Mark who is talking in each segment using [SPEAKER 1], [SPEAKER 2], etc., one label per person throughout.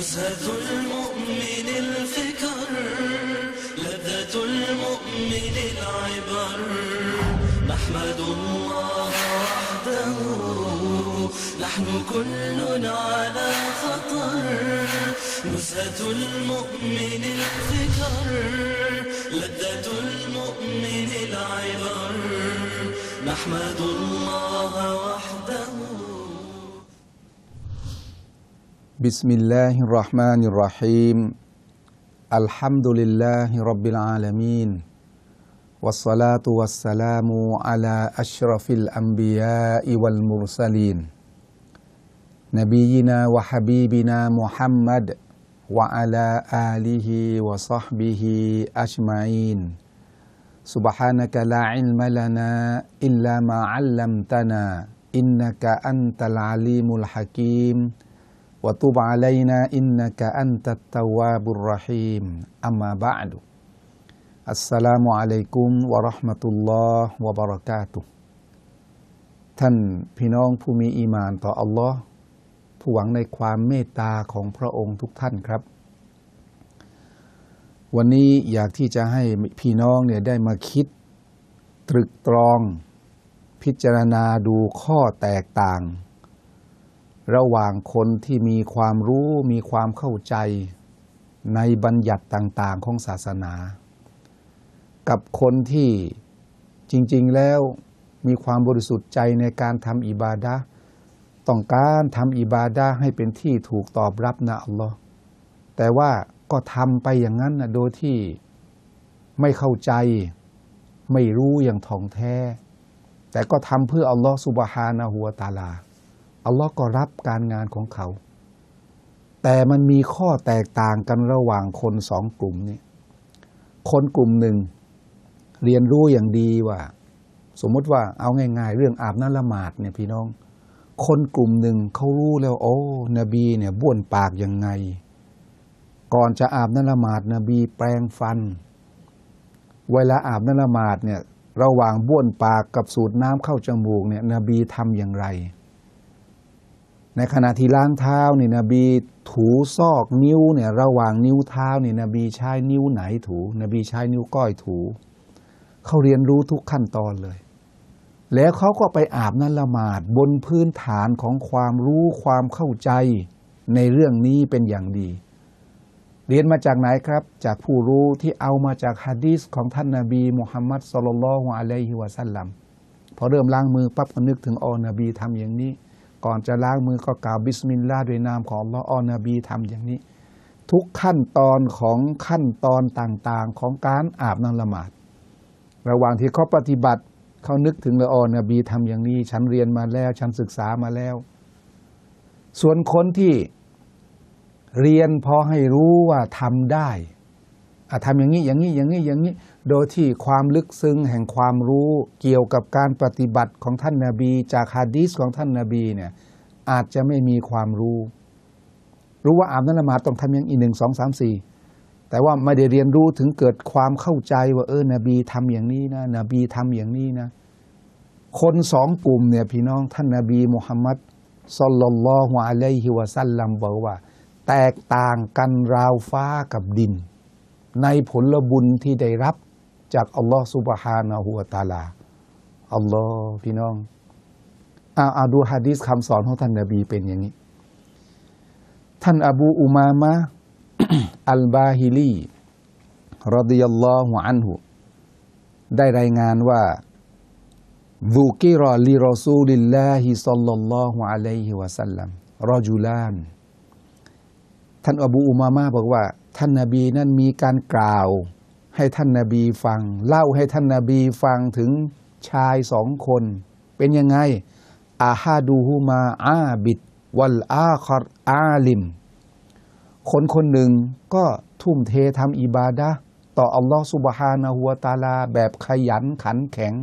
[SPEAKER 1] نزهة المؤمن الفكر لذة المؤمن العبر. نحمد الله وحده نحن كل على خطر. نزهة المؤمن الفكر لذة المؤمن العبر. نحمد الله وحده.
[SPEAKER 2] بسم الله الرحمن الرحيم الحمد لله رب العالمين والصلاة والسلام على أشرف الأنبياء والمرسلين نبينا وحبيبنا محمد وعلى آله وصحبه أجمعين سبحانك لا علم لنا إلا ما علمتنا إنك أنت العليم الحكيم วะตุบะไลนาอินนักอันตัตตาวาบุรรหิมอัมมาบะดุอัสสลามุอะลัยกุมวะราะห์มะตุลลอฮ์วะบะเราะกาตุท่านพี่น้องผู้มีอีมานต่ออัลลอฮ์ผู้หวังในความเมตตาของพระองค์ทุกท่านครับ วันนี้อยากที่จะให้พี่น้องเนี่ยได้มาคิด ตรึกตรอง พิจารณาดูข้อแตกต่าง ระหว่างคนที่มีความรู้มีความเข้าใจในบัญญัติต่าง ๆ ของศาสนา กับคนที่จริง ๆ แล้วมีความบริสุทธิ์ใจในการทำอิบาดะต้องการทำอิบาดะให้เป็นที่ถูกตอบรับนะอัลลอฮ์แต่ว่าก็ทำไปอย่างนั้นนะโดยที่ไม่เข้าใจไม่รู้อย่างถ่องแท้ แต่ก็ทำเพื่ออัลลอฮ์สุบฮานะฮัวตาลา อัลลอฮ์ก็รับการงานของเขา แต่มันมีข้อแตกต่างกันระหว่างคนสองกลุ่มนี้คนกลุ่มหนึ่ง เรียนรู้อย่างดีว่า สมมติว่าเอาง่าย ๆ เรื่องอาบน้ำละหมาดเนี่ยพี่น้อง คนกลุ่มหนึ่งเขารู้แล้วโอ้นบีเนี่ยบ้วนปากยังไง ก่อนจะอาบน้ำละหมาดนบีแปรงฟัน เวลาอาบน้ำละหมาดเนี่ยระหว่างบ้วนปากกับสูดน้ำเข้าจมูกเนี่ยนบีทำอย่างไร ในขณะที่ล้างเท้านี่นบีถูซอกนิ้วเนี่ยระหว่างนิ้วเท้านี่นบีใช้นิ้วไหนถู นบีใช้นิ้วก้อยถู เขาเรียนรู้ทุกขั้นตอนเลย แล้วเขาก็ไปอาบน้ำละหมาดบนพื้นฐานของความรู้ความเข้าใจในเรื่องนี้เป็นอย่างดี เรียนมาจากไหนครับ จากผู้รู้ที่เอามาจากฮะดีษของท่านนาบีมุฮัมมัดสลลัลลอฮุอะลัยฮิวะสัลลัมพอเริ่มล้างมือปั๊บก็นึกถึงออนบีทำอย่างนี้ ก่อนจะล้างมือก็กล่าวบิสมิลลาห์ด้วยนามของลลอฮ์อนบีทำอย่างนี้ ทุกขั้นตอนของขั้นตอนต่างๆของการอาบน้ำละหมาด ระหว่างที่เขาปฏิบัติเขานึกถึงลยออนบีทำอย่างนี้ ฉันเรียนมาแล้ว ฉันศึกษามาแล้ว ส่วนคนที่เรียนพอให้รู้ว่าทำได้อะทำอย่างนี้อย่างนี้อย่างนี้อย่างนี้ โดยที่ความลึกซึ้งแห่งความรู้เกี่ยวกับการปฏิบัติของท่านนาบี จากฮะดีษของท่านนาบีเนี่ยอาจจะไม่มีความรู้ รู้ว่าอาบน้ำละหมาดต้องทำอย่างอีหนึ่งสองสามสี่แต่ว่าไม่ได้เรียนรู้ถึงเกิดความเข้าใจว่าเออนบีทำอย่างนี้นะ นบีทำอย่างนี้นะ คนสองกลุ่มเนี่ยพี่น้องท่านนาบีมุฮัมมัดสลลัลลอฮุอะลัยฮิวะสัลลัมบอกว่า แตกต่างกันราวฟ้ากับดิน ในผลบุญที่ได้รับ จากอัลลอฮ์สุบฮานะฮูวะตาลาอัลลอฮ์พี่น้องเอาอาดูฮะดีษคำสอนของท่านนบีเป็นอย่างนี้ ท่านอบูอุมามะอัลบาฮิลีรดิยัลลอฮุอันหุได้รายงานว่าดูกิรอลิรอซูลิลลาฮิซัลลัลลอฮุอะลัยฮิวะสัลลัมรอจุลาน ท่านอบูอุมามะบอกว่า ท่านนาบีนั้นมีการกล่าว ให้ท่านนาบีฟัง เล่าให้ท่านนาบีฟังถึงชายสองคน เป็นยังไง อาฮาดูฮูมาอาบิดวัลอาคอรอาลิม คนคนหนึ่งก็ทุ่มเททำอิบาดะต่ออัลลอฮฺสุบฮานะฮูวตาลา แบบขยันขันแข็ง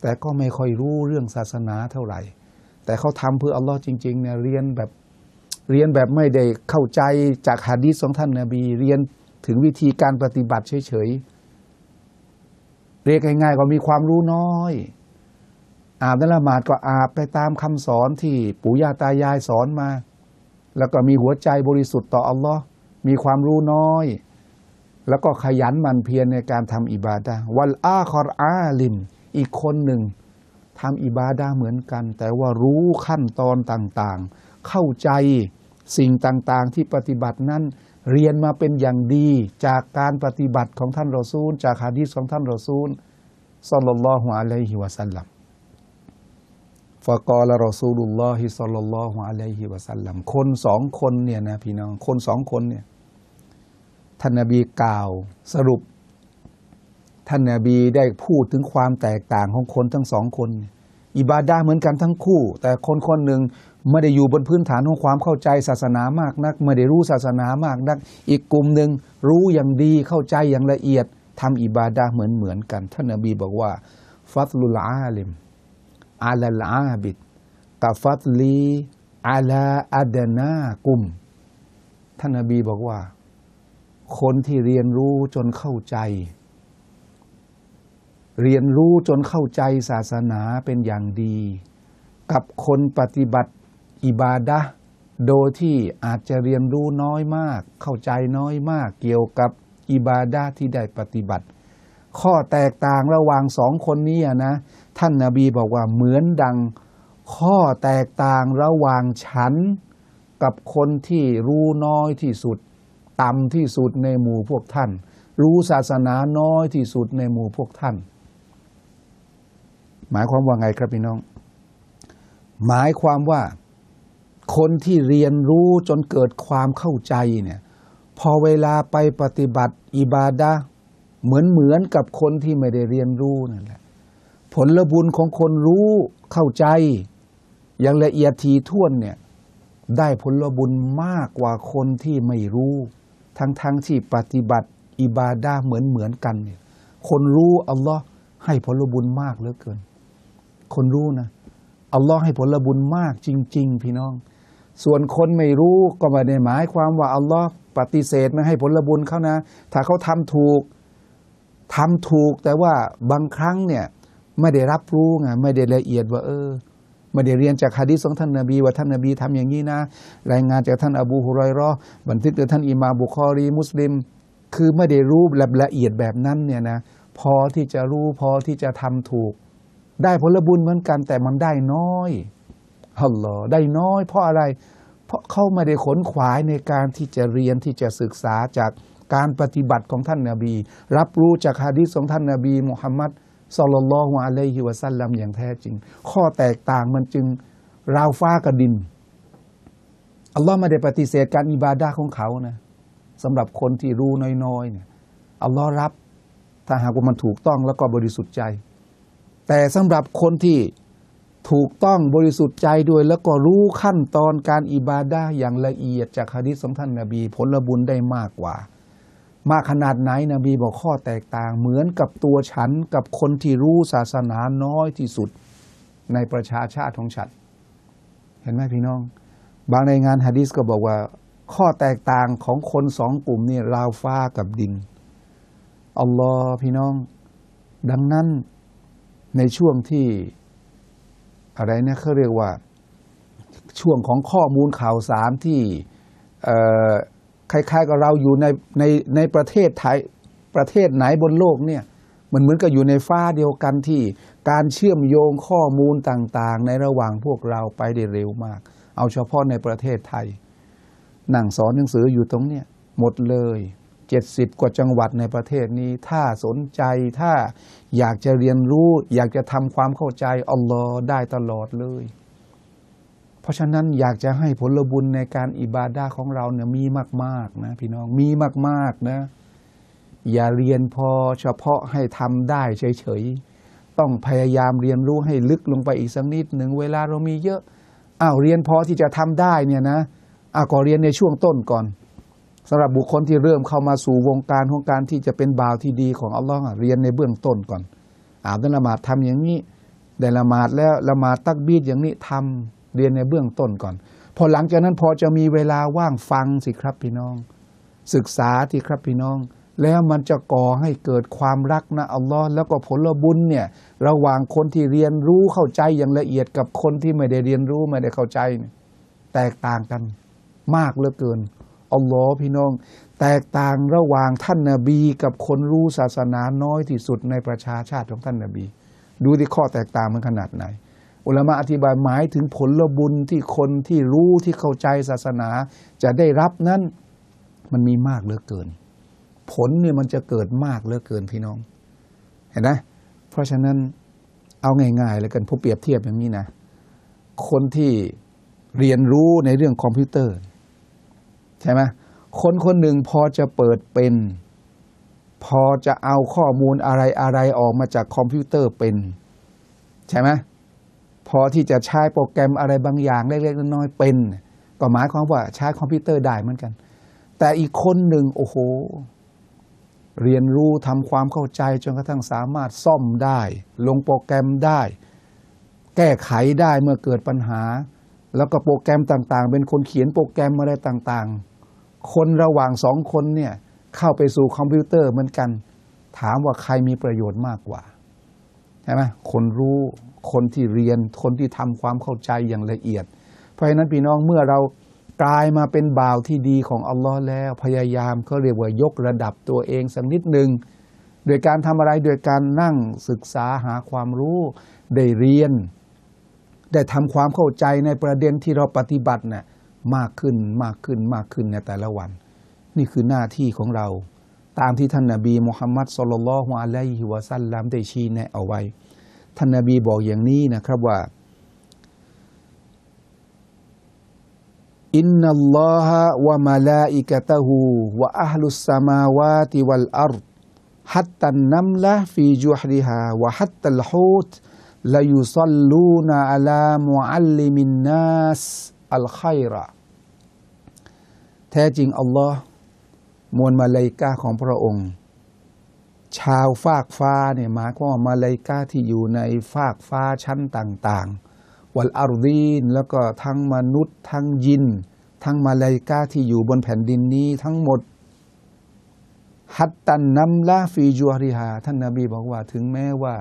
[SPEAKER 2] แต่ก็ไม่ค่อยรู้เรื่องศาสนาเท่าไหร่ แต่เขาทำเพื่ออัลลอฮ์จริงๆเนี่ยเรียนแบบเรียนแบบไม่ได้เข้าใจจากฮะดีษของท่านนาบี เรียน ถึงวิธีการปฏิบัติเฉยๆ เรียกง่ายๆก็มีความรู้น้อย อาบน้ำละหมาดก็อาบไปตามคำสอนที่ปู่ย่าตายายสอนมา แล้วก็มีหัวใจบริสุทธิ์ต่ออัลลอฮ์มีความรู้น้อย แล้วก็ขยันมันเพียรในการทำอิบาดะห์วัลอาคอรอาลิม อีกคนหนึ่งทำอิบาดะห์เหมือนกัน แต่ว่ารู้ขั้นตอนต่างๆ เข้าใจสิ่งต่างๆที่ปฏิบัตินั้น เรียนมาเป็นอย่างดีจากการปฏิบัติของท่านรอซูล จากฮะดีษของท่านรอซูลสัลลัลลอฮุอะลัยฮิวะสัลลัมฟะกอลรอซูลุลลอฮิสัลลัลลอฮุอะลัยฮิวะสัลลัมคนสองคนเนี่ยนะพี่น้องคนสองคนเนี่ยท่านนบีกล่าวสรุป ท่านนบีได้พูดถึงความแตกต่างของคนทั้งสองคน อิบาดาเหมือนกันทั้งคู่ แต่คนคนหนึ่งไม่ได้อยู่บนพื้นฐานของความเข้าใจศาสนามากนัก ไม่ได้รู้ศาสนามากนัก อีกกลุ่มหนึ่งรู้อย่างดีเข้าใจอย่างละเอียดทำอิบาดาเหมือนเหมือนกัน ท่านนบีบอกว่า ฟัตลุลอาลิมอาลลอาบิดกับฟัตลีอาลาอัดนากุม ท่านนบีบอกว่า คนที่เรียนรู้จนเข้าใจ เรียนรู้จนเข้าใจศาสนาเป็นอย่างดี กับคนปฏิบัติอิบาดะโดยที่อาจจะเรียนรู้น้อยมาก เข้าใจน้อยมาก เกี่ยวกับอิบาดะที่ได้ปฏิบัติ ข้อแตกต่างระหว่างสองคนนี้นะ ท่านนาบีบอกว่าเหมือนดัง ข้อแตกต่างระหว่างฉัน กับคนที่รู้น้อยที่สุด ต่ำที่สุดในหมู่พวกท่าน รู้ศาสนาน้อยที่สุดในหมู่พวกท่าน หมายความว่าไงครับพี่น้อง หมายความว่าคนที่เรียนรู้จนเกิดความเข้าใจเนี่ยพอเวลาไปปฏิบัติอิบาดะเหมือนเหมือนกับคนที่ไม่ได้เรียนรู้นั่นแหละผลบุญของคนรู้เข้าใจ อย่างละเอียดทีท่วนเนี่ยได้ผลบุญมากกว่าคนที่ไม่รู้ ทั้งๆทที่ปฏิบัติอิบาดาเหมือนเหมือนกันเนี่ยคนรู้อัลลอฮ์ให้ผลบุญมากเหลือเกิน คนรู้นะอัลลอฮ์ให้ผลบุญมากจริง ๆ พี่น้อง ส่วนคนไม่รู้ก็ไม่ได้หมายความว่าอัลลอฮ์ปฏิเสธไม่ให้ผลบุญเขานะ ถ้าเขาทำถูกทำถูกแต่ว่าบางครั้งเนี่ยไม่ได้รับรู้ไงไม่ได้ละเอียดว่าเออไม่ได้เรียนจากฮะดีษของท่านนบี ว่าท่านนบีทำอย่างนี้นะ รายงานจากท่านอบูฮุไรอยราะห์บันทึกโดยท่านอิมาบุคอรี มุสลิม คือไม่ได้รู้แบบละเอียดแบบนั้นเนี่ยนะพอที่จะรู้พอที่จะทำถูก ได้ผลบุญเหมือนกัน แต่มันได้น้อยฮัลโหลได้น้อย เพราะอะไร เพราะเขาไม่ได้ขนขวายในการที่จะเรียนที่จะศึกษาจากการปฏิบัติของท่านนาบี รับรู้จากฮะดีษของท่านนาบีมุฮัมมัดศ็อลลัลฮุอะลัยฮิวะซัลลัมอย่างแท้จริง ข้อแตกต่างมันจึงราวฟ้ากับดินอัลลอฮ์ไม่ได้ปฏิเสธการอิบาดาของเขานะสำหรับคนที่รู้น้อยๆเนี่ยอัลลอฮ์รับถ้าหากว่ามันถูกต้องแล้วก็บริสุทธิ์ใจ แต่สำหรับคนที่ถูกต้องบริสุทธิ์ใจด้วย แล้วก็รู้ขั้นตอนการอิบาดาอย่างละเอียดจากฮะดีษของท่านนาบี ผลบุญได้มากกว่า มากขนาดไหนนบีบอกข้อแตกต่าง เหมือนกับตัวฉันกับคนที่รู้ศาสนาน้อยที่สุดในประชาชาติของฉัน เห็นไหมพี่น้อง บางในงานฮะดีษก็บอกว่า ข้อแตกต่างของคนสองกลุ่มนี่ราวฟ้ากับดินอัลลอฮ์พี่น้อง ดังนั้น ในช่วงที่อะไรนี่เขาเรียกว่าช่วงของข้อมูลข่าวสารที่คล้ายๆกับเราอยู่ในในในประเทศไทยประเทศไหนบนโลกเนี่ยมันเหมือนกับอยู่ในฟ้าเดียวกันที่การเชื่อมโยงข้อมูลต่างๆ ในระหว่างพวกเราไปได้เร็วมาก เอาเฉพาะในประเทศไทยหนังสอนหนังสืออยู่ตรงเนี้ยหมดเลย เจ็ดสิบกว่าจังหวัดในประเทศนี้ ถ้าสนใจถ้าอยากจะเรียนรู้ อยากจะทำความเข้าใจอัลลอฮ์ได้ตลอดเลย เพราะฉะนั้นอยากจะให้ผลบุญในการอิบาดาของเราเนี่ยมีมาก ๆ นะ พี่น้องมีมาก ๆ นะ อย่าเรียนพอเฉพาะให้ทำได้เฉย ๆ ต้องพยายามเรียนรู้ให้ลึกลงไปอีกสักนิดหนึ่งเวลาเรามีเยอะอ้าวเรียนพอที่จะทำได้เนี่ยนะอ้าวก็เรียนในช่วงต้นก่อน สำหรับบุคคลที่เริ่มเข้ามาสู่วงการของการที่จะเป็นบ่าวที่ดีของอัลลอฮ์เรียนในเบื้องต้นก่อนอาบน้ำละหมาดทำอย่างนี้ได้ละหมาดแล้วละหมาดตักบีดอย่างนี้ทำเรียนในเบื้องต้นก่อน พอหลังจากนั้นพอจะมีเวลาว่างฟังสิครับพี่น้อง ศึกษาที่ครับพี่น้อง แล้วมันจะก่อให้เกิดความรักนะอัลลอฮ์แล้วก็ผลบุญเนี่ยระหว่างคนที่เรียนรู้เข้าใจอย่างละเอียดกับคนที่ไม่ได้เรียนรู้ไม่ได้เข้าใจ แตกต่างกันมากเหลือเกิน อัลลอฮ์พี่น้อง แตกต่างระหว่างท่านนาบีกับคนรู้ศาสนาน้อยที่สุดในประชาชาติของท่านนาบี ดูที่ข้อแตกต่างมันขนาดไหน อุลามะอธิบายหมายถึงผลบุญที่คนที่รู้ที่เข้าใจศาสนาจะได้รับนั้นมันมีมากเหลือเกิน ผลเนี่ยมันจะเกิดมากเหลือเกินพี่น้อง เห็นไหมเพราะฉะนั้นเอาง่ายๆเลยกันผมเปรียบเทียบอย่างนี้นะ คนที่เรียนรู้ในเรื่องคอมพิวเตอร์ ใช่ไหมคนคนหนึ่งพอจะเปิดเป็น พอจะเอาข้อมูลอะไรอะไรออกมาจากคอมพิวเตอร์เป็น ใช่ไหมพอที่จะใช้โปรแกรมอะไรบางอย่างเล็กๆน้อยๆเป็น ก็หมายความว่าใช้คอมพิวเตอร์ได้เหมือนกัน แต่อีกคนหนึ่งโอ้โห เรียนรู้ทำความเข้าใจจนกระทั่งสามารถซ่อมได้ ลงโปรแกรมได้ แก้ไขได้เมื่อเกิดปัญหา แล้วก็โปรแกรมต่างๆ เป็นคนเขียนโปรแกรมอะไรต่างๆ คนระหว่างสองคนเนี่ยเข้าไปสู่คอมพิวเตอร์เหมือนกัน ถามว่าใครมีประโยชน์มากกว่าใช่ไหมคนรู้คนที่เรียนคนที่ทำความเข้าใจอย่างละเอียด เพราะฉะนั้นพี่น้องเมื่อเรากลายมาเป็นบ่าวที่ดีของอัลลอฮ์แล้วพยายามเขาเรียกว่ายกระดับตัวเองสักนิดหนึ่งโดยการทำอะไรโดยการนั่งศึกษาหาความรู้ได้เรียน ได้ทำความเข้าใจในประเด็นที่เราปฏิบัติน่ะ มากขึ้นมากขึ้นมากขึ้นในแต่ละวัน นี่คือหน้าที่ของเรา ตามที่ท่านนาบีมุฮัมมัดสุลลัลฮุอะลัยฮิวะซัลลัมได้ชี้แนะเอาไว้ ท่านนาบีบอกอย่างนี้นะครับว่าอินนัลลอฮะวะมะลาอิกะตะฮูวะอัลลุสสมาวาติวัลอัรฎฮัตตันนัมละฟีจุฮริฮาวะฮัตตัลฮูตลายุซัลลูนอะลามุอัลลิมินนัสอัลขัยระ แท้จริงอัลลอฮ์มวลมาเลายกาของพระองค์ ชาวฟากฟ้าเนี่ยหมายความว่ามาเลายกาที่อยู่ในฟากฟ้าชั้นต่างๆ วัลอารุดีนแล้วก็ทั้งมนุษย์ ทั้งยิน ทั้งมาเลายกาที่อยู่บนแผ่นดินนี้ทั้งหมดฮัตตันนัมลาฟีจูฮริฮาท่านนาบีบอกว่าถึงแม้ว่า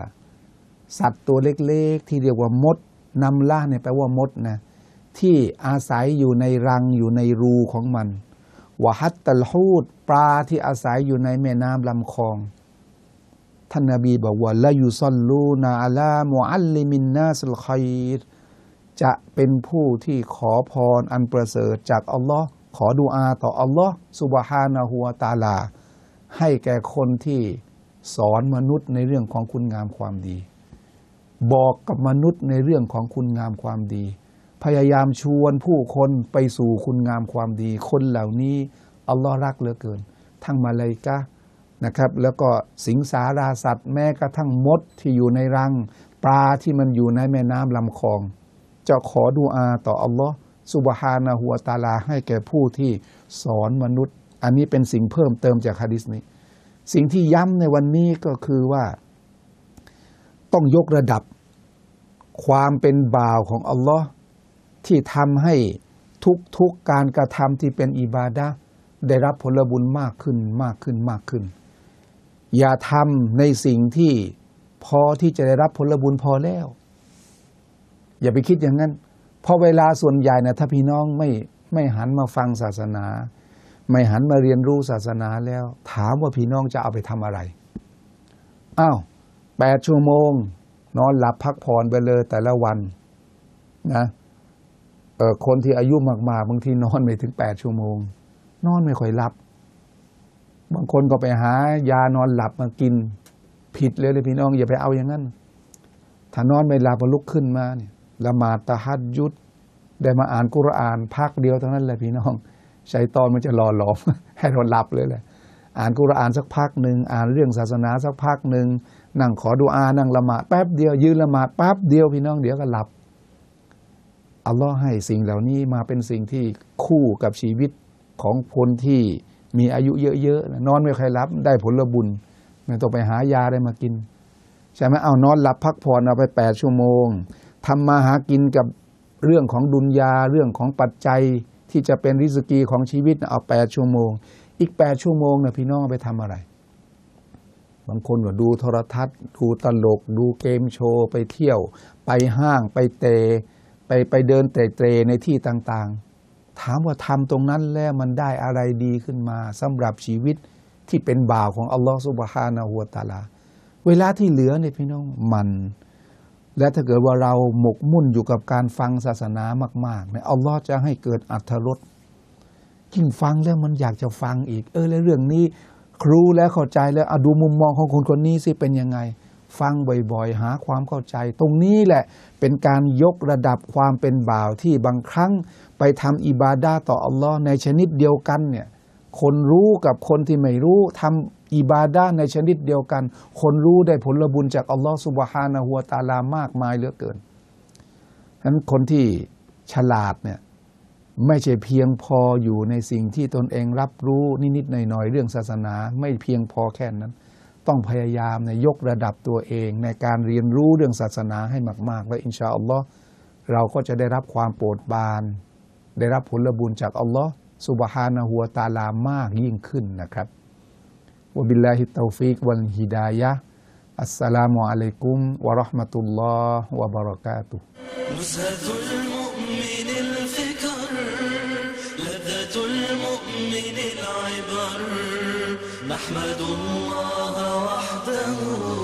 [SPEAKER 2] สัตว์ตัวเล็กๆ ที่เรียกว่ามดนำล่าเนี่ยแปลว่ามดนะ ที่อาศัยอยู่ในรังอยู่ในรูของมันวะฮัตตัลฮูดปลาที่อาศัยอยู่ในแม่น้ำลำคลอง ท่านนาบีบอกว่าละยูซอลลูนาอัลามุอัลลิมินนาสลคัยจะเป็นผู้ที่ขอพรอันประเสริฐจากอัลลอฮ์ขอดุอาต่ออัลลอฮ์สุบฮานะฮูวตาลา ให้แก่คนที่สอนมนุษย์ในเรื่องของคุณงามความดี บอกกับมนุษย์ในเรื่องของคุณงามความดี พยายามชวนผู้คนไปสู่คุณงามความดี คนเหล่านี้อัลลอฮ์รักเหลือเกิน ทั้งมาเลยกะนะครับ แล้วก็สิงสาราสัตว์แม้กระทั่งมดที่อยู่ในรัง ปลาที่มันอยู่ในแม่น้ำลำคลอง จะขอดูอาต่ออัลลอฮ์สุบฮานะฮูวตาลาให้แก่ผู้ที่สอนมนุษย์ อันนี้เป็นสิ่งเพิ่มเติมจากฮะดิษนี้ สิ่งที่ย้ำในวันนี้ก็คือว่า ต้องยกระดับความเป็นบ่าวของอัลลอฮ์ ที่ทำให้ทุกๆการกระทำที่เป็นอิบาดะได้รับผลบุญมากขึ้นมากขึ้นมากขึ้น อย่าทำในสิ่งที่พอที่จะได้รับผลบุญพอแล้ว อย่าไปคิดอย่างนั้นเพราะเวลาส่วนใหญ่นะถ้าพี่น้องไม่ไม่หันมาฟังศาสนา ไม่หันมาเรียนรู้ศาสนาแล้ว ถามว่าพี่น้องจะเอาไปทำอะไรอ้าวแปดชั่วโมง นอนหลับพักผ่อนไปเลยแต่ละวันนะ คนที่อายุมากๆ บางทีนอนไม่ถึงแปดชั่วโมง นอนไม่ค่อยหลับ บางคนก็ไปหายานอนหลับมากิน ผิดเลยเลยพี่น้อง อย่าไปเอาอย่างนั้น ถ้านอนไม่หลับก็ลุกขึ้นมาเนี่ยละหมาดตะฮัดยุดได้มาอ่านกุรอานพักเดียวเท่านั้นแหละพี่น้องชัยตอนมันจะรอหลอมให้เราหลับเลยแหละอ่านกุรอานสักพักหนึ่งอ่านเรื่องศาสนาสักพักหนึ่งนั่งขอดูอานั่งละหมาดแป๊บเดียวยืนละหมาดแป๊บเดียวพี่น้องเดี๋ยวก็หลับ อัลลอฮ์ให้สิ่งเหล่านี้มาเป็นสิ่งที่คู่กับชีวิตของคนที่มีอายุเยอะๆนอนไม่ค่อยหลับได้ผลบุญไม่ต้องไปหายาได้มากิน ใช่ไหมเอานอนหลับพักผ่อนเอาไปแปดชั่วโมงทำมาหากินกับเรื่องของดุนยาเรื่องของปัจจัยที่จะเป็นริสกีของชีวิตเอาแปดชั่วโมง อีกแปดชั่วโมงนะพี่น้องไปทำอะไร บางคนก็ดูโทรทัศน์ ดูตลก ดูเกมโชว์ ไปเที่ยว ไปห้างไปเตะ ไปไปเดินเตะเตรในที่ต่างๆ ถามว่าทำตรงนั้นแล้วมันได้อะไรดีขึ้นมาสำหรับชีวิตที่เป็นบ่าวของอัลลอฮฺสุบฮานะฮูวตะอาลา เวลาที่เหลือเนี่ยพี่น้องมัน และถ้าเกิดว่าเราหมกมุ่นอยู่กับการฟังศาสนามากๆเนี่ยอัลลอฮ์จะให้เกิดอัธรสยิ่งฟังแล้วมันอยากจะฟังอีก เออแล้วเรื่องนี้ ครูแล้วเข้าใจแล้วเอาดูมุมมองของคนคนนี้สิเป็นยังไง ฟังบ่อยๆ หาความเข้าใจ ตรงนี้แหละเป็นการยกระดับความเป็นบ่าวที่บางครั้งไปทำอิบาดาต่ออัลลอฮ์ในชนิดเดียวกันเนี่ยคนรู้กับคนที่ไม่รู้ทำอิบาดาในชนิดเดียวกัน คนรู้ได้ผลบุญจากอัลลอฮ์สุบฮานะฮัวตาลามากมายเหลือเกินฉะนั้นคนที่ฉลาดเนี่ยไม่ใช่เพียงพออยู่ในสิ่งที่ตนเองรับรู้นิดๆหน่อยๆเรื่องศาสนา ไม่เพียงพอแค่นั้น ต้องพยายามในยยกระดับตัวเองในการเรียนรู้เรื่องศาสนาให้มาก ๆ และอินชาอัลลอฮ์เราก็จะได้รับความโปรดปราน ได้รับผลบุญจากอัลลอฮ์สุบฮานะฮัวะตะอาลามากยิ่งขึ้นนะครับวะบิลลาฮิตตอฟิกวัลฮิดายะห์อัสสลามุอะลัยกุมวะเราะห์มะตุลลอฮ์วะบะเราะกาตุฮ์
[SPEAKER 1] نزهة المؤمن الفكر لذة المؤمن العبر نحمد الله Ooh.